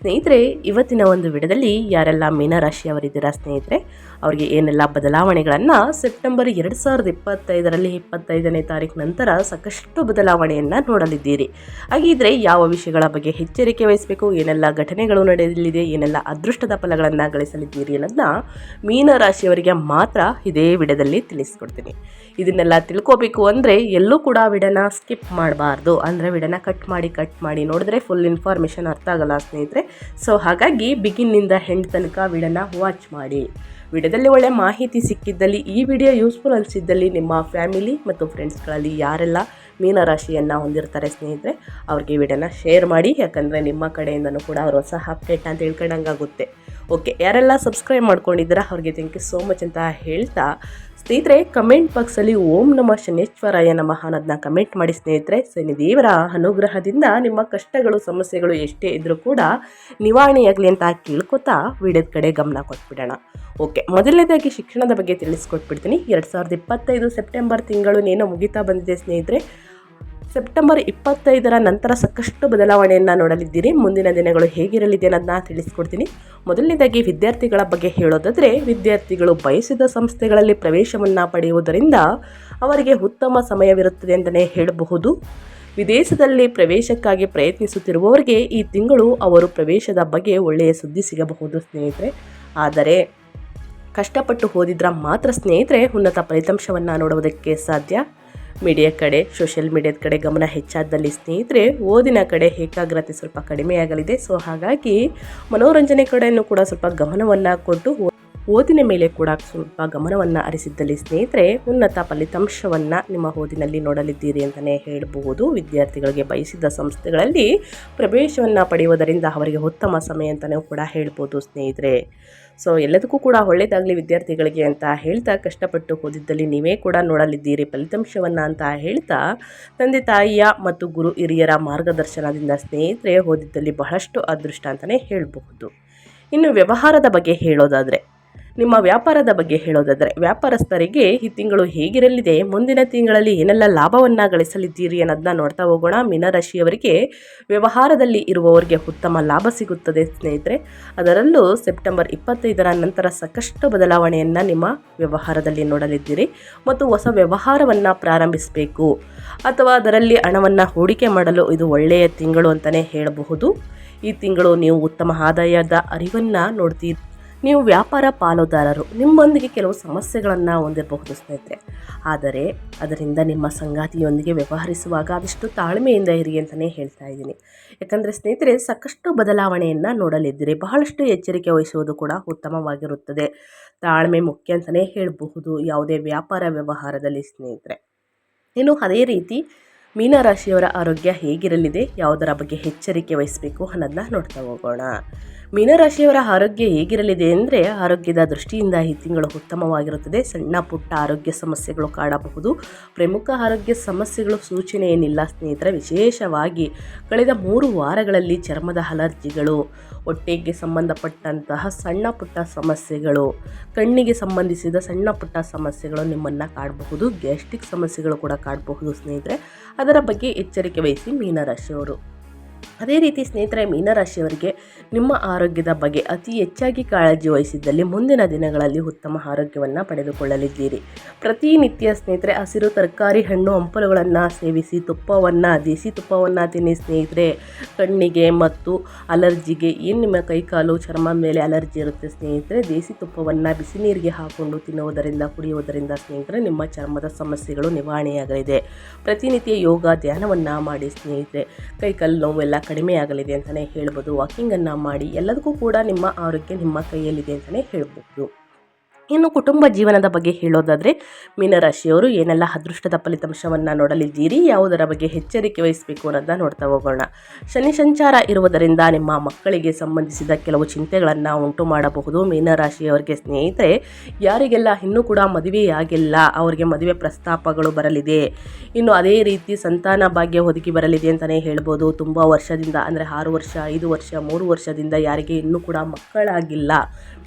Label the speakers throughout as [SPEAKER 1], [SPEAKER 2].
[SPEAKER 1] ಸ್ನೇಹಿತರೆ, ಇವತ್ತಿನ ಒಂದು ವಿಡದಲ್ಲಿ ಯಾರೆಲ್ಲ ಮೀನರಾಶಿಯವರಿದ್ದೀರಾ ಸ್ನೇಹಿತರೆ? ಅವರಿಗೆ ಏನೆಲ್ಲ ಬದಲಾವಣೆಗಳನ್ನು ಸೆಪ್ಟೆಂಬರ್ ಎರಡು ಸಾವಿರದ ಇಪ್ಪತ್ತೈದರಲ್ಲಿ ಇಪ್ಪತ್ತೈದನೇ ತಾರೀಕು ನಂತರ ಸಾಕಷ್ಟು ಬದಲಾವಣೆಯನ್ನು ನೋಡಲಿದ್ದೀರಿ. ಹಾಗಿದ್ರೆ ಯಾವ ವಿಷಯಗಳ ಬಗ್ಗೆ ಎಚ್ಚರಿಕೆ ವಹಿಸಬೇಕು, ಏನೆಲ್ಲ ಘಟನೆಗಳು ನಡೆಯಲಿದೆ, ಏನೆಲ್ಲ ಅದೃಷ್ಟದ ಫಲಗಳನ್ನು ಗಳಿಸಲಿದ್ದೀರಿ ಅನ್ನೋದನ್ನ ಮೀನರಾಶಿಯವರಿಗೆ ಮಾತ್ರ ಇದೇ ವಿಡದಲ್ಲಿ ತಿಳಿಸ್ಕೊಡ್ತೀನಿ. ಇದನ್ನೆಲ್ಲ ತಿಳ್ಕೊಬೇಕು ಅಂದರೆ ಎಲ್ಲೂ ಕೂಡ ವಿಡನ ಸ್ಕಿಪ್ ಮಾಡಬಾರ್ದು. ಅಂದರೆ ವಿಡನ ಕಟ್ ಮಾಡಿ ಕಟ್ ಮಾಡಿ ನೋಡಿದ್ರೆ ಫುಲ್ ಇನ್ಫಾರ್ಮೇಷನ್ ಅರ್ಥ ಆಗಲ್ಲ ಸ್ನೇಹಿತರೆ. ಸೊ ಹಾಗಾಗಿ ಬಿಗಿನ್ನಿಂದ ಹೆಂಡ್ ತನಕ ವಿಡನ ವಾಚ್ ಮಾಡಿ. ವಿಡಿಯೋದಲ್ಲಿ ಒಳ್ಳೆ ಮಾಹಿತಿ ಸಿಕ್ಕಿದ್ದಲ್ಲಿ, ಈ ವಿಡಿಯೋ ಯೂಸ್ಫುಲ್ ಅನಿಸಿದ್ದಲ್ಲಿ ನಿಮ್ಮ ಫ್ಯಾಮಿಲಿ ಮತ್ತು ಫ್ರೆಂಡ್ಸ್ಗಳಲ್ಲಿ ಯಾರೆಲ್ಲ ಮೀನರಾಶಿಯನ್ನು ಹೊಂದಿರ್ತಾರೆ ಸ್ನೇಹಿತರೆ, ಅವ್ರಿಗೆ ವಿಡಿಯೋನ ಶೇರ್ ಮಾಡಿ. ಯಾಕಂದರೆ ನಿಮ್ಮ ಕಡೆಯಿಂದನೂ ಕೂಡ ಅವರು ಹೊಸ ಅಪ್ಡೇಟ್ ಅಂತ ತಿಳ್ಕೊಂಡಂಗಾಗುತ್ತೆ ಓಕೆ ಯಾರೆಲ್ಲ ಸಬ್ಸ್ಕ್ರೈಬ್ ಮಾಡ್ಕೊಂಡಿದ್ದೀರಾ, ಅವ್ರಿಗೆ ಥ್ಯಾಂಕ್ ಯು ಸೋ ಮಚ್ ಅಂತ ಹೇಳ್ತಾ ಸ್ನೇಹಿತರೆ ಕಮೆಂಟ್ ಬಾಕ್ಸಲ್ಲಿ ಓಂ ನಮ ಶನೇಶ್ವರಾಯ ನಮಃ ಅನ್ನೋದನ್ನ ಕಮೆಂಟ್ ಮಾಡಿ ಸ್ನೇಹಿತರೆ. ಶನಿದೇವರ ಅನುಗ್ರಹದಿಂದ ನಿಮ್ಮ ಕಷ್ಟಗಳು, ಸಮಸ್ಯೆಗಳು ಎಷ್ಟೇ ಇದ್ದರೂ ಕೂಡ ನಿವಾರಣೆಯಾಗಲಿ ಅಂತ ಕೇಳ್ಕೊತಾ ವಿಡಿಯೋದ ಕಡೆ ಗಮನ ಕೊಟ್ಬಿಡೋಣ. ಓಕೆ ಮೊದಲನೇದಾಗಿ ಶಿಕ್ಷಣದ ಬಗ್ಗೆ ತಿಳಿಸ್ಕೊಟ್ಬಿಡ್ತೀನಿ. ಎರಡು ಸಾವಿರದ ಇಪ್ಪತ್ತೈದು ಸೆಪ್ಟೆಂಬರ್ ತಿಂಗಳು ನೇನು ಮುಗಿತಾ ಬಂದಿದೆ ಸ್ನೇಹಿತರೆ. ಸೆಪ್ಟೆಂಬರ್ ಇಪ್ಪತ್ತೈದರ ನಂತರ ಸಾಕಷ್ಟು ಬದಲಾವಣೆಯನ್ನು ನೋಡಲಿದ್ದೀರಿ. ಮುಂದಿನ ದಿನಗಳು ಹೇಗಿರಲಿದೆ ಅನ್ನೋದನ್ನ ತಿಳಿಸ್ಕೊಡ್ತೀನಿ. ಮೊದಲನೇದಾಗಿ ವಿದ್ಯಾರ್ಥಿಗಳ ಬಗ್ಗೆ ಹೇಳೋದಾದರೆ, ವಿದ್ಯಾರ್ಥಿಗಳು ಬಯಸಿದ ಸಂಸ್ಥೆಗಳಲ್ಲಿ ಪ್ರವೇಶವನ್ನು ಪಡೆಯುವುದರಿಂದ ಅವರಿಗೆ ಉತ್ತಮ ಸಮಯವಿರುತ್ತದೆ ಅಂತಲೇ ಹೇಳಬಹುದು. ವಿದೇಶದಲ್ಲಿ ಪ್ರವೇಶಕ್ಕಾಗಿ ಪ್ರಯತ್ನಿಸುತ್ತಿರುವವರಿಗೆ ಈ ತಿಂಗಳು ಅವರು ಪ್ರವೇಶದ ಬಗ್ಗೆ ಒಳ್ಳೆಯ ಸುದ್ದಿ ಸಿಗಬಹುದು ಸ್ನೇಹಿತರೆ. ಆದರೆ, ಕಷ್ಟಪಟ್ಟು ಓದಿದ್ರೆ ಮಾತ್ರ ಸ್ನೇಹಿತರೆ ಉನ್ನತ ಫಲಿತಾಂಶವನ್ನು ನೋಡುವುದಕ್ಕೆ ಸಾಧ್ಯ. ಮೀಡಿಯಾ ಕಡೆ ಸೋಷಿಯಲ್ ಮೀಡಿಯಾದ ಕಡೆ ಗಮನ ಹೆಚ್ಚಾದಲ್ಲಿ ಸ್ನೇಹಿತರೆ, ಓದಿನ ಕಡೆ ಏಕಾಗ್ರತೆ ಸ್ವಲ್ಪ ಕಡಿಮೆಯಾಗಲಿದೆ ಸೊ ಹಾಗಾಗಿ ಮನೋರಂಜನೆ ಕಡೆಯೂ ಕೂಡ ಸ್ವಲ್ಪ ಗಮನವನ್ನು ಕೊಟ್ಟು ಓದಿನ ಮೇಲೆ ಕೂಡ ಸ್ವಲ್ಪ ಗಮನವನ್ನು ಅರಿಸಿದ್ದಲ್ಲಿ ಸ್ನೇಹಿತರೆ, ಉನ್ನತ ಫಲಿತಾಂಶವನ್ನು ನಿಮ್ಮ ಓದಿನಲ್ಲಿ ನೋಡಲಿದ್ದೀರಿ ಅಂತಲೇ ಹೇಳಬಹುದು. ವಿದ್ಯಾರ್ಥಿಗಳಿಗೆ ಬಯಸಿದ ಸಂಸ್ಥೆಗಳಲ್ಲಿ ಪ್ರವೇಶವನ್ನು ಪಡೆಯುವುದರಿಂದ ಅವರಿಗೆ ಉತ್ತಮ ಸಮಯ ಅಂತಲೂ ಕೂಡ ಹೇಳ್ಬೋದು ಸ್ನೇಹಿತರೆ. ಸೊ ಎಲ್ಲದಕ್ಕೂ ಕೂಡ ಒಳ್ಳೇದಾಗಲಿ ವಿದ್ಯಾರ್ಥಿಗಳಿಗೆ ಅಂತ ಹೇಳ್ತಾ ಕಷ್ಟಪಟ್ಟು ಓದಿದ್ದಲ್ಲಿ ನೀವೇ ಕೂಡ ನೋಡಲಿದ್ದೀರಿ ಫಲಿತಾಂಶವನ್ನು ಅಂತ ಹೇಳ್ತಾ ತಂದೆ ತಾಯಿಯ ಮತ್ತು ಗುರು ಹಿರಿಯರ ಮಾರ್ಗದರ್ಶನದಿಂದ ಸ್ನೇಹಿತರೆ ಓದಿದ್ದಲ್ಲಿ ಬಹಳಷ್ಟು ಅದೃಷ್ಟ ಅಂತಲೇ ಹೇಳಬಹುದು. ಇನ್ನು ವ್ಯವಹಾರದ ಬಗ್ಗೆ ಹೇಳೋದಾದರೆ ನಿಮ್ಮ ವ್ಯಾಪಾರದ ಬಗ್ಗೆ ಹೇಳೋದಾದರೆ, ವ್ಯಾಪಾರಸ್ಥರಿಗೆ ಈ ತಿಂಗಳು ಹೇಗಿರಲಿದೆ, ಮುಂದಿನ ತಿಂಗಳಲ್ಲಿ ಏನೆಲ್ಲ ಲಾಭವನ್ನು ಗಳಿಸಲಿದ್ದೀರಿ ಅನ್ನೋದನ್ನ ನೋಡ್ತಾ ಹೋಗೋಣ. ಮೀನರಾಶಿಯವರಿಗೆ ವ್ಯವಹಾರದಲ್ಲಿ ಇರುವವರಿಗೆ ಉತ್ತಮ ಲಾಭ ಸಿಗುತ್ತದೆ ಸ್ನೇಹಿತರೆ. ಅದರಲ್ಲೂ ಸೆಪ್ಟೆಂಬರ್ ಇಪ್ಪತ್ತೈದರ ನಂತರ ಸಾಕಷ್ಟು ಬದಲಾವಣೆಯನ್ನು ನಿಮ್ಮ ವ್ಯವಹಾರದಲ್ಲಿ ನೋಡಲಿದ್ದೀರಿ. ಮತ್ತು ಹೊಸ ವ್ಯವಹಾರವನ್ನು ಪ್ರಾರಂಭಿಸಬೇಕು. ಅಥವಾ ಅದರಲ್ಲಿ ಹಣವನ್ನು ಹೂಡಿಕೆ ಮಾಡಲು ಇದು ಒಳ್ಳೆಯ ತಿಂಗಳು ಅಂತಲೇ ಹೇಳಬಹುದು. ಈ ತಿಂಗಳು ನೀವು ಉತ್ತಮ ಆದಾಯದ ಅರಿವನ್ನು ನೋಡ್ತೀರಿ. ನೀವು ವ್ಯಾಪಾರ ಪಾಲುದಾರರು, ನಿಮ್ಮೊಂದಿಗೆ ಕೆಲವು ಸಮಸ್ಯೆಗಳನ್ನು ಹೊಂದಿರಬಹುದು ಸ್ನೇಹಿತರೆ. ಆದರೆ ಅದರಿಂದ ನಿಮ್ಮ ಸಂಗಾತಿಯೊಂದಿಗೆ ವ್ಯವಹರಿಸುವಾಗ ಅದಷ್ಟು ತಾಳ್ಮೆಯಿಂದ ಇರಿ ಅಂತಲೇ ಹೇಳ್ತಾ ಇದ್ದೀನಿ. ಯಾಕಂದರೆ ಸ್ನೇಹಿತರೆ, ಸಾಕಷ್ಟು ಬದಲಾವಣೆಯನ್ನು ನೋಡಲಿದ್ದೀರಿ. ಬಹಳಷ್ಟು ಎಚ್ಚರಿಕೆ ವಹಿಸುವುದು ಕೂಡ ಉತ್ತಮವಾಗಿರುತ್ತದೆ. ತಾಳ್ಮೆ ಮುಖ್ಯ ಅಂತಲೇ ಹೇಳಬಹುದು ಯಾವುದೇ ವ್ಯಾಪಾರ ವ್ಯವಹಾರದಲ್ಲಿ ಸ್ನೇಹಿತರೆ. ಇನ್ನು ಅದೇ ರೀತಿ ಮೀನರಾಶಿಯವರ ಆರೋಗ್ಯ ಹೇಗಿರಲಿದೆ, ಯಾವುದರ ಬಗ್ಗೆ ಎಚ್ಚರಿಕೆ ವಹಿಸಬೇಕು ಅನ್ನೋದನ್ನ ನೋಡ್ತಾ ಹೋಗೋಣ. ಮೀನರಾಶಿಯವರ ಆರೋಗ್ಯ ಹೇಗಿರಲಿದೆ ಅಂದರೆ ಆರೋಗ್ಯದ ದೃಷ್ಟಿಯಿಂದ ಈ ತಿಂಗಳು ಉತ್ತಮವಾಗಿರುತ್ತದೆ. ಸಣ್ಣ ಪುಟ್ಟ ಆರೋಗ್ಯ ಸಮಸ್ಯೆಗಳು ಕಾಡಬಹುದು ಪ್ರಮುಖ ಆರೋಗ್ಯ ಸಮಸ್ಯೆಗಳು ಸೂಚನೆ ಏನಿಲ್ಲ. ಸ್ನೇಹಿತರೆ, ವಿಶೇಷವಾಗಿ ಕಳೆದ ಮೂರು ವಾರಗಳಲ್ಲಿ ಚರ್ಮದ ಅಲರ್ಜಿಗಳು, ಹೊಟ್ಟೆಗೆ ಸಂಬಂಧಪಟ್ಟಂತಹ ಸಣ್ಣ ಪುಟ್ಟ ಸಮಸ್ಯೆಗಳು, ಕಣ್ಣಿಗೆ ಸಂಬಂಧಿಸಿದ ಸಣ್ಣ ಪುಟ್ಟ ಸಮಸ್ಯೆಗಳು ನಿಮ್ಮನ್ನು ಕಾಡಬಹುದು ಗ್ಯಾಸ್ಟ್ರಿಕ್ ಸಮಸ್ಯೆಗಳು ಕೂಡ ಕಾಡಬಹುದು ಸ್ನೇಹಿತರೆ. ಅದರ ಬಗ್ಗೆ ಎಚ್ಚರಿಕೆ ವಹಿಸಿ ಮೀನರಾಶಿಯವರು. ಅದೇ ರೀತಿ ಸ್ನೇಹಿತರೆ, ಮೀನರಾಶಿಯವರಿಗೆ ನಿಮ್ಮ ಆರೋಗ್ಯದ ಬಗ್ಗೆ ಅತಿ ಹೆಚ್ಚಾಗಿ ಕಾಳಜಿ ವಹಿಸಿದ್ದಲ್ಲಿ ಮುಂದಿನ ದಿನಗಳಲ್ಲಿ ಉತ್ತಮ ಆರೋಗ್ಯವನ್ನು ಪಡೆದುಕೊಳ್ಳಲಿದ್ದೀರಿ. ಪ್ರತಿನಿತ್ಯ ಸ್ನೇಹಿತರೆ, ಹಸಿರು ತರಕಾರಿ, ಹಣ್ಣು, ಹಂಪಲುಗಳನ್ನು ಸೇವಿಸಿ, ತುಪ್ಪವನ್ನು ದೇಸಿ ತುಪ್ಪವನ್ನು ತಿನ್ನಿ ಸ್ನೇಹಿತರೆ. ಕಣ್ಣಿಗೆ ಮತ್ತು ಅಲರ್ಜಿಗೆ ಏನು ನಿಮ್ಮ ಕೈಕಾಲು, ಚರ್ಮ ಮೇಲೆ ಅಲರ್ಜಿ ಇರುತ್ತೆ ಸ್ನೇಹಿತರೆ, ದೇಸಿ ತುಪ್ಪವನ್ನು ಬಿಸಿ ನೀರಿಗೆ ಹಾಕೊಂಡು ತಿನ್ನುವುದರಿಂದ, ಕುಡಿಯುವುದರಿಂದ ಸ್ನೇಹಿತರೆ, ನಿಮ್ಮ ಚರ್ಮದ ಸಮಸ್ಯೆಗಳು ನಿವಾರಣೆಯಾಗಲಿದೆ. ಪ್ರತಿನಿತ್ಯ ಯೋಗ, ಧ್ಯಾನವನ್ನು ಮಾಡಿ ಸ್ನೇಹಿತರೆ. ಕೈಕಾಲು ನೋವೆಲ್ಲ ಕಡಿಮೆ ಆಗಲಿದೆ ಅಂತಲೇ ಹೇಳ್ಬೋದು. ವಾಕಿಂಗನ್ನು ಮಾಡಿ ಎಲ್ಲದಕ್ಕೂ ಕೂಡ ನಿಮ್ಮ ಆರೋಗ್ಯ ನಿಮ್ಮ ಕೈಯಲ್ಲಿದೆ ಅಂತಲೇ ಹೇಳ್ಬೋದು. ಇನ್ನು ಕುಟುಂಬ ಜೀವನದ ಬಗ್ಗೆ ಹೇಳೋದಾದರೆ, ಮೀನರಾಶಿಯವರು ಏನೆಲ್ಲ ಅದೃಷ್ಟದ ಫಲಿತಾಂಶವನ್ನು ನೋಡಲಿದ್ದೀರಿ, ಯಾವುದರ ಬಗ್ಗೆ ಎಚ್ಚರಿಕೆ ವಹಿಸಬೇಕು ಅನ್ನೋದನ್ನ ನೋಡ್ತಾ ಹೋಗೋಣ. ಶನಿ ಸಂಚಾರ ಇರುವುದರಿಂದ ನಿಮ್ಮ ಮಕ್ಕಳಿಗೆ ಸಂಬಂಧಿಸಿದ ಕೆಲವು ಚಿಂತೆಗಳನ್ನು ಉಂಟು ಮಾಡಬಹುದು. ಮೀನರಾಶಿಯವರಿಗೆ ಸ್ನೇಹಿತರೆ, ಯಾರಿಗೆಲ್ಲ ಇನ್ನೂ ಕೂಡ ಮದುವೆಯಾಗಿಲ್ಲ ಅವರಿಗೆ ಮದುವೆ ಪ್ರಸ್ತಾಪಗಳು ಬರಲಿದೆ. ಇನ್ನು ಅದೇ ರೀತಿ ಸಂತಾನ ಭಾಗ್ಯ ಒದಗಿ ಬರಲಿದೆ ಅಂತಲೇ ಹೇಳ್ಬೋದು. ತುಂಬ ವರ್ಷದಿಂದ, ಅಂದರೆ ಆರು ವರ್ಷ, ಐದು ವರ್ಷ, ಮೂರು ವರ್ಷದಿಂದ ಯಾರಿಗೆ ಇನ್ನೂ ಕೂಡ ಮಕ್ಕಳಾಗಿಲ್ಲ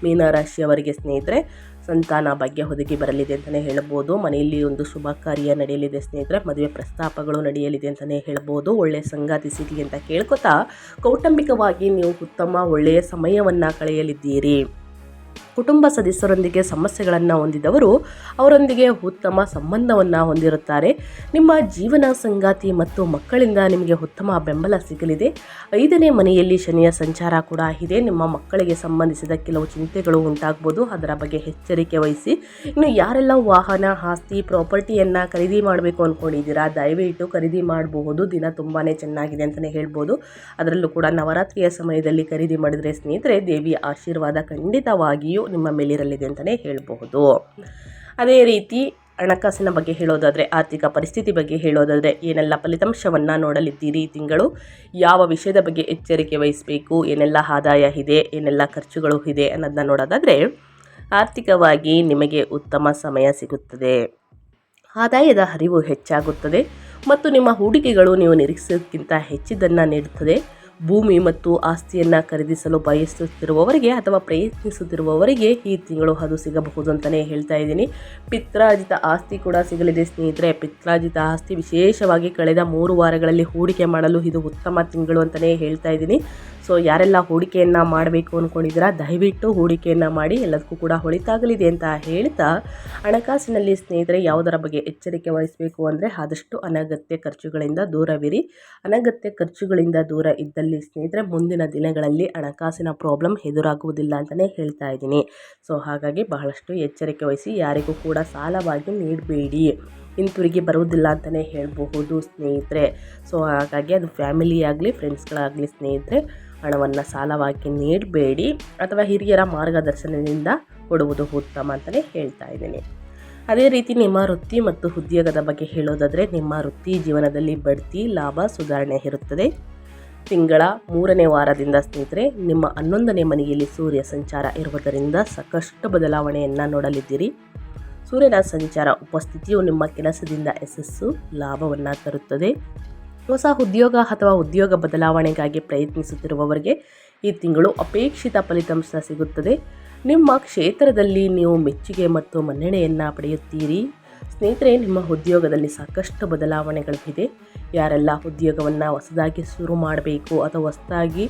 [SPEAKER 1] ಮೀನರಾಶಿಯವರಿಗೆ ಸ್ನೇಹಿತರೆ. ಸಂತಾನ ಭಾಗ್ಯ ಒದಗಿ ಬರಲಿದೆ ಅಂತಲೇ ಹೇಳ್ಬೋದು. ಮನೆಯಲ್ಲಿ ಒಂದು ಶುಭ ಕಾರ್ಯ ನಡೆಯಲಿದೆ ಸ್ನೇಹಿತರೆ, ಮದುವೆ ಪ್ರಸ್ತಾಪಗಳು ನಡೆಯಲಿದೆ ಅಂತಲೇ ಹೇಳ್ಬೋದು. ಒಳ್ಳೆಯ ಸಂಗಾತಿ ಸಿಗಲಿ ಅಂತ ಕೇಳ್ಕೊತಾ ಕೌಟುಂಬಿಕವಾಗಿ ನೀವು ಉತ್ತಮ ಒಳ್ಳೆಯ ಸಮಯವನ್ನು ಕಳೆಯಲಿದ್ದೀರಿ. ಕುಟುಂಬ ಸದಸ್ಯರೊಂದಿಗೆ ಸಮಸ್ಯೆಗಳನ್ನು ಹೊಂದಿದವರು ಅವರೊಂದಿಗೆ ಉತ್ತಮ ಸಂಬಂಧವನ್ನು ಹೊಂದಿರುತ್ತಾರೆ. ನಿಮ್ಮ ಜೀವನ ಸಂಗಾತಿ ಮತ್ತು ಮಕ್ಕಳಿಂದ ನಿಮಗೆ ಉತ್ತಮ ಬೆಂಬಲ ಸಿಗಲಿದೆ. ಐದನೇ ಮನೆಯಲ್ಲಿ ಶನಿಯ ಸಂಚಾರ ಕೂಡ ಇದೆ. ನಿಮ್ಮ ಮಕ್ಕಳಿಗೆ ಸಂಬಂಧಿಸಿದ ಕೆಲವು ಚಿಂತೆಗಳು ಉಂಟಾಗ್ಬೋದು. ಅದರ ಬಗ್ಗೆ ಎಚ್ಚರಿಕೆ ವಹಿಸಿ. ಇನ್ನು ಯಾರೆಲ್ಲ ವಾಹನ, ಆಸ್ತಿ, ಪ್ರಾಪರ್ಟಿಯನ್ನು ಖರೀದಿ ಮಾಡಬೇಕು ಅಂದ್ಕೊಂಡಿದ್ದೀರಾ ದಯವಿಟ್ಟು ಖರೀದಿ ಮಾಡಬಹುದು. ದಿನ ತುಂಬಾ ಚೆನ್ನಾಗಿದೆ ಅಂತಲೇ ಹೇಳ್ಬೋದು. ಅದರಲ್ಲೂ ಕೂಡ ನವರಾತ್ರಿಯ ಸಮಯದಲ್ಲಿ ಖರೀದಿ ಮಾಡಿದರೆ ಸ್ನೇಹಿತರೆ ದೇವಿಯ ಆಶೀರ್ವಾದ ಖಂಡಿತವಾಗಿಯೂ ನಿಮ್ಮ ಮೇಲಿರಲಿದೆ ಅಂತಲೇ ಹೇಳಬಹುದು. ಅದೇ ರೀತಿ ಹಣಕಾಸಿನ ಬಗ್ಗೆ ಹೇಳೋದಾದರೆ, ಆರ್ಥಿಕ ಪರಿಸ್ಥಿತಿ ಬಗ್ಗೆ ಹೇಳೋದಾದರೆ, ಏನೆಲ್ಲ ಫಲಿತಾಂಶವನ್ನು ನೋಡಲಿದ್ದೀರಿ? ತಿಂಗಳು ಯಾವ ವಿಷಯದ ಬಗ್ಗೆ ಎಚ್ಚರಿಕೆ ವಹಿಸಬೇಕು? ಏನೆಲ್ಲ ಆದಾಯ ಇದೆ? ಏನೆಲ್ಲ ಖರ್ಚುಗಳು ಇದೆ ಅನ್ನೋದನ್ನ ನೋಡೋದಾದರೆ, ಆರ್ಥಿಕವಾಗಿ ನಿಮಗೆ ಉತ್ತಮ ಸಮಯ ಸಿಗುತ್ತದೆ. ಆದಾಯದ ಹರಿವು ಹೆಚ್ಚಾಗುತ್ತದೆ ಮತ್ತು ನಿಮ್ಮ ಹೂಡಿಕೆಗಳು ನೀವು ನಿರೀಕ್ಷಿಸೋದಕ್ಕಿಂತ ಹೆಚ್ಚಿದ್ದನ್ನು ನೀಡುತ್ತದೆ. ಭೂಮಿ ಮತ್ತು ಆಸ್ತಿಯನ್ನು ಖರೀದಿಸಲು ಬಯಸುತ್ತಿರುವವರಿಗೆ ಅಥವಾ ಪ್ರಯತ್ನಿಸುತ್ತಿರುವವರಿಗೆ ಈ ತಿಂಗಳು ಅದು ಸಿಗಬಹುದು ಅಂತಲೇ ಹೇಳ್ತಾ ಇದ್ದೀನಿ. ಪಿತ್ರಾಜಿತ ಆಸ್ತಿ ಕೂಡ ಸಿಗಲಿದೆ ಸ್ನೇಹಿತರೆ. ಪಿತ್ರಾಜಿತ ಆಸ್ತಿ ವಿಶೇಷವಾಗಿ ಕಳೆದ ಮೂರು ವಾರಗಳಲ್ಲಿ ಹೂಡಿಕೆ ಮಾಡಲು ಇದು ಉತ್ತಮ ತಿಂಗಳು ಅಂತಲೇ ಹೇಳ್ತಾ ಇದ್ದೀನಿ. ಸೊ ಯಾರೆಲ್ಲ ಹೂಡಿಕೆಯನ್ನು ಮಾಡಬೇಕು ಅಂದ್ಕೊಂಡಿದ್ದೀರಾ ದಯವಿಟ್ಟು ಹೂಡಿಕೆಯನ್ನು ಮಾಡಿ, ಎಲ್ಲದಕ್ಕೂ ಕೂಡ ಹೊಳಿತಾಗಲಿದೆ ಅಂತ ಹೇಳ್ತಾ ಹಣಕಾಸಿನಲ್ಲಿ ಸ್ನೇಹಿತರೆ ಯಾವುದರ ಬಗ್ಗೆ ಎಚ್ಚರಿಕೆ ವಹಿಸಬೇಕು ಅಂದರೆ ಆದಷ್ಟು ಅನಗತ್ಯ ಖರ್ಚುಗಳಿಂದ ದೂರವಿರಿ. ಅನಗತ್ಯ ಖರ್ಚುಗಳಿಂದ ದೂರ ಇದ್ದಲ್ಲಿ ಸ್ನೇಹಿತರೆ ಮುಂದಿನ ದಿನಗಳಲ್ಲಿ ಹಣಕಾಸಿನ ಪ್ರಾಬ್ಲಮ್ ಎದುರಾಗುವುದಿಲ್ಲ ಅಂತಲೇ ಹೇಳ್ತಾ ಇದ್ದೀನಿ. ಸೊ ಹಾಗಾಗಿ ಬಹಳಷ್ಟು ಎಚ್ಚರಿಕೆ ವಹಿಸಿ, ಯಾರಿಗೂ ಕೂಡ ಸಾಲವಾಗಿ ನೀಡಬೇಡಿ. ಹಿಂತಿರುಗಿ ಬರುವುದಿಲ್ಲ ಅಂತಲೇ ಹೇಳಬಹುದು ಸ್ನೇಹಿತರೆ. ಸೊ ಹಾಗಾಗಿ ಅದು ಫ್ಯಾಮಿಲಿ ಆಗಲಿ ಫ್ರೆಂಡ್ಸ್ಗಳಾಗಲಿ ಸ್ನೇಹಿತರೆ, ಹಣವನ್ನು ಸಾಲವಾಗಿ ನೀಡಬೇಡಿ ಅಥವಾ ಹಿರಿಯರ ಮಾರ್ಗದರ್ಶನದಿಂದ ಕೊಡುವುದು ಉತ್ತಮ ಅಂತಲೇ ಹೇಳ್ತಾ ಇದ್ದೀನಿ. ಅದೇ ರೀತಿ ನಿಮ್ಮ ವೃತ್ತಿ ಮತ್ತು ಉದ್ಯೋಗದ ಬಗ್ಗೆ ಹೇಳೋದಾದರೆ, ನಿಮ್ಮ ವೃತ್ತಿ ಜೀವನದಲ್ಲಿ ಬಡ್ತಿ, ಲಾಭ, ಸುಧಾರಣೆ ಇರುತ್ತದೆ. ತಿಂಗಳ ಮೂರನೇ ವಾರದಿಂದ ಸ್ನೇಹಿತರೆ, ನಿಮ್ಮ ಹನ್ನೊಂದನೇ ಮನೆಯಲ್ಲಿ ಸೂರ್ಯ ಸಂಚಾರ ಇರುವುದರಿಂದ ಸಾಕಷ್ಟು ಬದಲಾವಣೆಯನ್ನು ನೋಡಲಿದ್ದೀರಿ. ಸೂರ್ಯನ ಸಂಚಾರ ಉಪಸ್ಥಿತಿಯು ನಿಮ್ಮ ಕೆಲಸದಿಂದ ಯಶಸ್ಸು ಲಾಭವನ್ನು ತರುತ್ತದೆ. ಹೊಸ ಉದ್ಯೋಗ ಅಥವಾ ಉದ್ಯೋಗ ಬದಲಾವಣೆಗಾಗಿ ಪ್ರಯತ್ನಿಸುತ್ತಿರುವವರಿಗೆ ಈ ತಿಂಗಳು ಅಪೇಕ್ಷಿತ ಫಲಿತಾಂಶ ಸಿಗುತ್ತದೆ. ನಿಮ್ಮ ಕ್ಷೇತ್ರದಲ್ಲಿ ನೀವು ಮೆಚ್ಚುಗೆ ಮತ್ತು ಮನ್ನಣೆಯನ್ನು ಪಡೆಯುತ್ತೀರಿ. ಸ್ನೇಹಿತರೆ, ನಿಮ್ಮ ಉದ್ಯೋಗದಲ್ಲಿ ಸಾಕಷ್ಟು ಬದಲಾವಣೆಗಳಿದೆ. ಯಾರೆಲ್ಲ ಉದ್ಯೋಗವನ್ನು ಹೊಸದಾಗಿ ಶುರು ಮಾಡಬೇಕು ಅಥವಾ ಹೊಸದಾಗಿ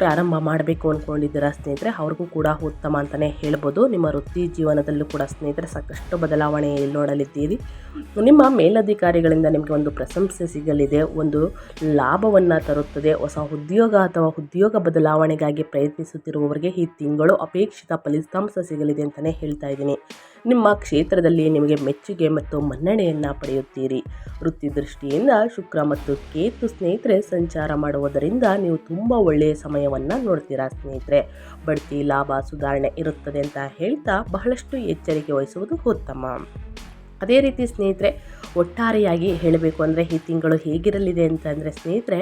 [SPEAKER 1] ಪ್ರಾರಂಭ ಮಾಡಬೇಕು ಅಂದ್ಕೊಂಡಿದ್ದೀರಾ ಸ್ನೇಹಿತರೆ? ಅವ್ರಿಗೂ ಕೂಡ ಉತ್ತಮ ಅಂತಲೇ ಹೇಳ್ಬೋದು. ನಿಮ್ಮ ವೃತ್ತಿ ಜೀವನದಲ್ಲೂ ಕೂಡ ಸ್ನೇಹಿತರೆ ಸಾಕಷ್ಟು ಬದಲಾವಣೆ ನೋಡಲಿದ್ದೀರಿ. ನಿಮ್ಮ ಮೇಲಧಿಕಾರಿಗಳಿಂದ ನಿಮಗೆ ಒಂದು ಪ್ರಶಂಸೆ ಸಿಗಲಿದೆ. ಒಂದು ಲಾಭವನ್ನು ತರುತ್ತದೆ. ಹೊಸ ಉದ್ಯೋಗ ಅಥವಾ ಉದ್ಯೋಗ ಬದಲಾವಣೆಗಾಗಿ ಪ್ರಯತ್ನಿಸುತ್ತಿರುವವರಿಗೆ ಈ ತಿಂಗಳು ಅಪೇಕ್ಷಿತ ಫಲಿತಾಂಶ ಸಿಗಲಿದೆ ಅಂತಲೇ ಹೇಳ್ತಾ ಇದ್ದೀನಿ. ನಿಮ್ಮ ಕ್ಷೇತ್ರದಲ್ಲಿ ನಿಮಗೆ ಮೆಚ್ಚುಗೆ ಮತ್ತು ಮನ್ನಣೆಯನ್ನು ಪಡೆಯುತ್ತೀರಿ. ವೃತ್ತಿ ದೃಷ್ಟಿಯಿಂದ ಶುಕ್ರ ಮತ್ತು ಕೇತು ಸ್ನೇಹಿತರೆ, ಸಂಚಾರ ಮಾಡುವುದರಿಂದ ನೀವು ತುಂಬ ಒಳ್ಳೆಯ ಸಮಯವನ್ನು ನೋಡ್ತೀರಾ ಸ್ನೇಹಿತರೆ. ಬಡ್ತಿ, ಲಾಭ, ಸುಧಾರಣೆ ಇರುತ್ತದೆ ಅಂತ ಹೇಳ್ತಾ ಬಹಳಷ್ಟು ಎಚ್ಚರಿಕೆ ವಹಿಸುವುದು ಉತ್ತಮ. ಅದೇ ರೀತಿ ಸ್ನೇಹಿತರೆ, ಒಟ್ಟಾರೆಯಾಗಿ ಹೇಳಬೇಕು ಅಂದರೆ ಈ ತಿಂಗಳು ಹೇಗಿರಲಿದೆ ಅಂತಂದರೆ ಸ್ನೇಹಿತರೆ,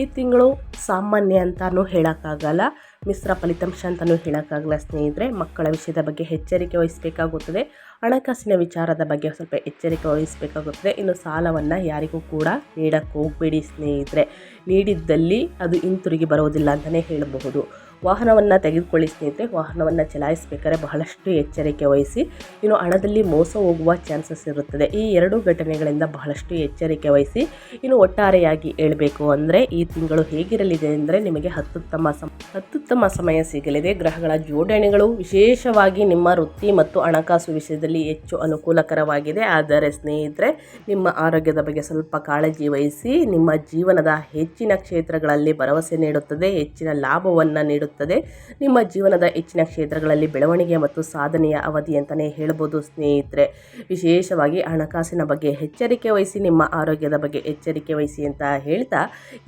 [SPEAKER 1] ಈ ತಿಂಗಳು ಸಾಮಾನ್ಯ ಅಂತಲೂ ಹೇಳೋಕ್ಕಾಗಲ್ಲ, ಮಿಶ್ರ ಫಲಿತಾಂಶ ಅಂತಲೂ ಹೇಳೋಕ್ಕಾಗಲ್ಲ ಸ್ನೇಹಿತರೆ. ಮಕ್ಕಳ ವಿಷಯದ ಬಗ್ಗೆ ಎಚ್ಚರಿಕೆ ವಹಿಸಬೇಕಾಗುತ್ತದೆ, ಹಣಕಾಸಿನ ವಿಚಾರದ ಬಗ್ಗೆ ಸ್ವಲ್ಪ ಎಚ್ಚರಿಕೆ ವಹಿಸಬೇಕಾಗುತ್ತದೆ. ಇನ್ನು ಸಾಲವನ್ನು ಯಾರಿಗೂ ಕೂಡ ನೀಡಕ್ಕೆ ಹೋಗಬೇಡಿ ಸ್ನೇಹಿತರೆ. ನೀಡಿದ್ದಲ್ಲಿ ಅದು ಹಿಂತಿರುಗಿ ಬರೋದಿಲ್ಲ ಅಂತಲೇ ಹೇಳಬಹುದು. ವಾಹನವನ್ನು ತೆಗೆದುಕೊಳ್ಳಿ ಸ್ನೇಹಿತರೆ ವಾಹನವನ್ನು ಚಲಾಯಿಸಬೇಕಾದ್ರೆ ಬಹಳಷ್ಟು ಎಚ್ಚರಿಕೆ ವಹಿಸಿ. ಇನ್ನು ಹಣದಲ್ಲಿ ಮೋಸ ಹೋಗುವ ಚಾನ್ಸಸ್ ಇರುತ್ತದೆ. ಈ ಎರಡು ಘಟನೆಗಳಿಂದ ಬಹಳಷ್ಟು ಎಚ್ಚರಿಕೆ ವಹಿಸಿ. ಇನ್ನು ಒಟ್ಟಾರೆಯಾಗಿ ಹೇಳಬೇಕು ಅಂದರೆ ಈ ತಿಂಗಳು ಹೇಗಿರಲಿದೆ ಅಂದರೆ ನಿಮಗೆ ಅತ್ಯುತ್ತಮ ಸಮ, ಅತ್ಯುತ್ತಮ ಸಮಯ ಸಿಗಲಿದೆ. ಗ್ರಹಗಳ ಜೋಡಣೆಗಳು ವಿಶೇಷವಾಗಿ ನಿಮ್ಮ ವೃತ್ತಿ ಮತ್ತು ಹಣಕಾಸು ವಿಷಯದಲ್ಲಿ ಹೆಚ್ಚು ಅನುಕೂಲಕರವಾಗಿದೆ. ಆದರೆ ಸ್ನೇಹಿತರೆ, ನಿಮ್ಮ ಆರೋಗ್ಯದ ಬಗ್ಗೆ ಸ್ವಲ್ಪ ಕಾಳಜಿ ವಹಿಸಿ. ನಿಮ್ಮ ಜೀವನದ ಹೆಚ್ಚಿನ ಕ್ಷೇತ್ರಗಳಲ್ಲಿ ಭರವಸೆ ನೀಡುತ್ತದೆ. ಹೆಚ್ಚಿನ ಲಾಭವನ್ನು ನೀಡುತ್ತದೆ. ಇರುತ್ತದೆ ನಿಮ್ಮ ಜೀವನದ ಹೆಚ್ಚಿನ ಕ್ಷೇತ್ರಗಳಲ್ಲಿ ಬೆಳವಣಿಗೆ ಮತ್ತು ಸಾಧನೆಯ ಅವಧಿ ಅಂತಲೇ ಹೇಳ್ಬೋದು ಸ್ನೇಹಿತರೆ. ವಿಶೇಷವಾಗಿ ಹಣಕಾಸಿನ ಬಗ್ಗೆ ಎಚ್ಚರಿಕೆ ವಹಿಸಿ, ನಿಮ್ಮ ಆರೋಗ್ಯದ ಬಗ್ಗೆ ಎಚ್ಚರಿಕೆ ವಹಿಸಿ ಅಂತ ಹೇಳ್ತಾ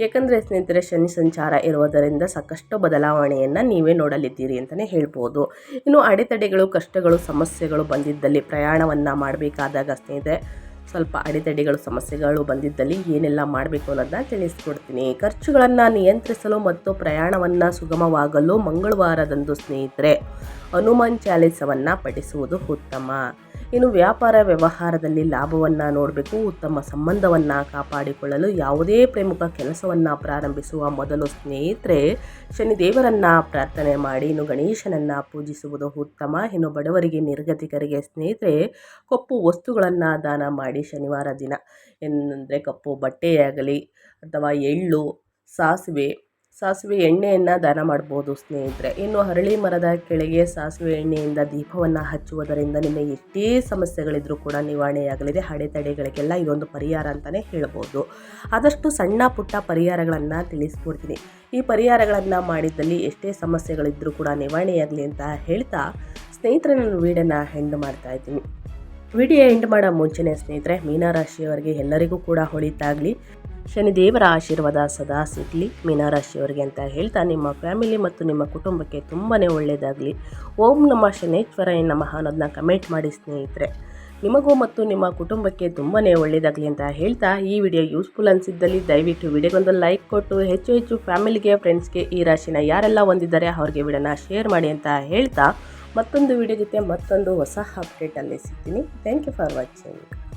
[SPEAKER 1] ಯಾಕಂದರೆ ಸ್ನೇಹಿತರೆ ಶನಿ ಸಂಚಾರ ಇರುವುದರಿಂದ ಸಾಕಷ್ಟು ಬದಲಾವಣೆಯನ್ನು ನೀವೇ ನೋಡಲಿದ್ದೀರಿ ಅಂತಲೇ ಹೇಳ್ಬೋದು. ಇನ್ನು ಅಡೆತಡೆಗಳು, ಕಷ್ಟಗಳು, ಸಮಸ್ಯೆಗಳು ಬಂದಿದ್ದಲ್ಲಿ ಪ್ರಯಾಣವನ್ನು ಮಾಡಬೇಕಾದಾಗ ಸ್ನೇಹಿತರೆ ಸ್ವಲ್ಪ ಅಡೆತಡೆಗಳು, ಸಮಸ್ಯೆಗಳು ಬಂದಿದ್ದಲ್ಲಿ ಏನೆಲ್ಲ ಮಾಡಬೇಕು ಅನ್ನೋದನ್ನ ತಿಳಿಸ್ಕೊಡ್ತೀನಿ. ಖರ್ಚುಗಳನ್ನು ನಿಯಂತ್ರಿಸಲು ಮತ್ತು ಪ್ರಯಾಣವನ್ನು ಸುಗಮವಾಗಲು ಮಂಗಳವಾರದಂದು ಸ್ನೇಹಿತರೆ, ಹನುಮಾನ್ ಚಾಲಿಸವನ್ನು ಪಠಿಸುವುದು ಉತ್ತಮ. ಇನ್ನು ವ್ಯಾಪಾರ ವ್ಯವಹಾರದಲ್ಲಿ ಲಾಭವನ್ನು ನೋಡಬೇಕು, ಉತ್ತಮ ಸಂಬಂಧವನ್ನು ಕಾಪಾಡಿಕೊಳ್ಳಲು ಯಾವುದೇ ಪ್ರಮುಖ ಕೆಲಸವನ್ನು ಪ್ರಾರಂಭಿಸುವ ಮೊದಲು ಸ್ನೇಹಿತರೆ, ಶನಿದೇವರನ್ನು ಪ್ರಾರ್ಥನೆ ಮಾಡಿ, ಇನ್ನು ಗಣೇಶನನ್ನು ಪೂಜಿಸುವುದು ಉತ್ತಮ. ಇನ್ನು ಬಡವರಿಗೆ, ನಿರ್ಗತಿಕರಿಗೆ ಸ್ನೇಹಿತರೆ, ಕಪ್ಪು ವಸ್ತುಗಳನ್ನು ದಾನ ಮಾಡಿ ಶನಿವಾರ ದಿನ. ಏನಂದರೆ ಕಪ್ಪು ಬಟ್ಟೆಯಾಗಲಿ ಅಥವಾ ಎಳ್ಳು, ಸಾಸಿವೆ ಸಾಸಿವೆ ಎಣ್ಣೆಯನ್ನು ದಾನ ಮಾಡ್ಬೋದು ಸ್ನೇಹಿತರೆ. ಇನ್ನು ಹರಳಿ ಮರದ ಕೆಳಗೆ ಸಾಸಿವೆ ಎಣ್ಣೆಯಿಂದ ದೀಪವನ್ನು ಹಚ್ಚುವುದರಿಂದ ನಿಮಗೆ ಎಷ್ಟೇ ಸಮಸ್ಯೆಗಳಿದ್ರೂ ಕೂಡ ನಿವಾರಣೆಯಾಗಲಿದೆ. ಅಡೆತಡೆಗಳಿಗೆಲ್ಲ ಇದೊಂದು ಪರಿಹಾರ ಅಂತಲೇ ಹೇಳ್ಬೋದು. ಆದಷ್ಟು ಸಣ್ಣ ಪುಟ್ಟ ಪರಿಹಾರಗಳನ್ನು ತಿಳಿಸ್ಕೊಡ್ತೀನಿ. ಈ ಪರಿಹಾರಗಳನ್ನು ಮಾಡಿದ್ದಲ್ಲಿ ಎಷ್ಟೇ ಸಮಸ್ಯೆಗಳಿದ್ದರೂ ಕೂಡ ನಿವಾರಣೆಯಾಗಲಿ ಅಂತ ಹೇಳ್ತಾ ಸ್ನೇಹಿತರೆ ನಾನು ವೀಡಿಯೋನ ಹೆಂಡ್ ಮಾಡ್ತಾ ಇದ್ದೀನಿ. ವಿಡಿಯೋ ಎಂಡ್ ಮಾಡೋ ಮುಂಚೆನೇ ಸ್ನೇಹಿತರೆ, ಮೀನರಾಶಿಯವರಿಗೆ ಎಲ್ಲರಿಗೂ ಕೂಡ ಹೊಳಿತಾಗಲಿ. ಶನಿದೇವರ ಆಶೀರ್ವಾದ ಸದಾ ಸಿಗಲಿ. ಮೀನರಾಶಿಯವರಿಗೆ ಅಂತ ಹೇಳ್ತಾ ನಿಮ್ಮ ಫ್ಯಾಮಿಲಿ ಮತ್ತು ನಿಮ್ಮ ಕುಟುಂಬಕ್ಕೆ ತುಂಬಾ ಒಳ್ಳೆಯದಾಗಲಿ. ಓಂ ನಮ್ಮ ಶನೇಶ್ವರ ನಮಃ ಅನ್ನೋದನ್ನ ಕಮೆಂಟ್ ಮಾಡಿ ಸ್ನೇಹಿತರೆ. ನಿಮಗೂ ಮತ್ತು ನಿಮ್ಮ ಕುಟುಂಬಕ್ಕೆ ತುಂಬಾ ಒಳ್ಳೆಯದಾಗಲಿ ಅಂತ ಹೇಳ್ತಾ ಈ ವಿಡಿಯೋ ಯೂಸ್ಫುಲ್ ಅನಿಸಿದ್ದಲ್ಲಿ ದಯವಿಟ್ಟು ವಿಡಿಯೋಗೊಂದು ಲೈಕ್ ಕೊಟ್ಟು, ಹೆಚ್ಚು ಹೆಚ್ಚು ಫ್ಯಾಮಿಲಿಗೆ ಫ್ರೆಂಡ್ಸ್ಗೆ ಈ ರಾಶಿನ ಯಾರೆಲ್ಲ ಹೊಂದಿದ್ದಾರೆ ಅವ್ರಿಗೆ ವಿಡಿಯೋನ ಶೇರ್ ಮಾಡಿ ಅಂತ ಹೇಳ್ತಾ ಮತ್ತೊಂದು ವಿಡಿಯೋ ಜೊತೆ ಮತ್ತೊಂದು ಹೊಸ ಅಪ್ಡೇಟಲ್ಲಿ ಸಿಗ್ತೀನಿ. Thank you for watching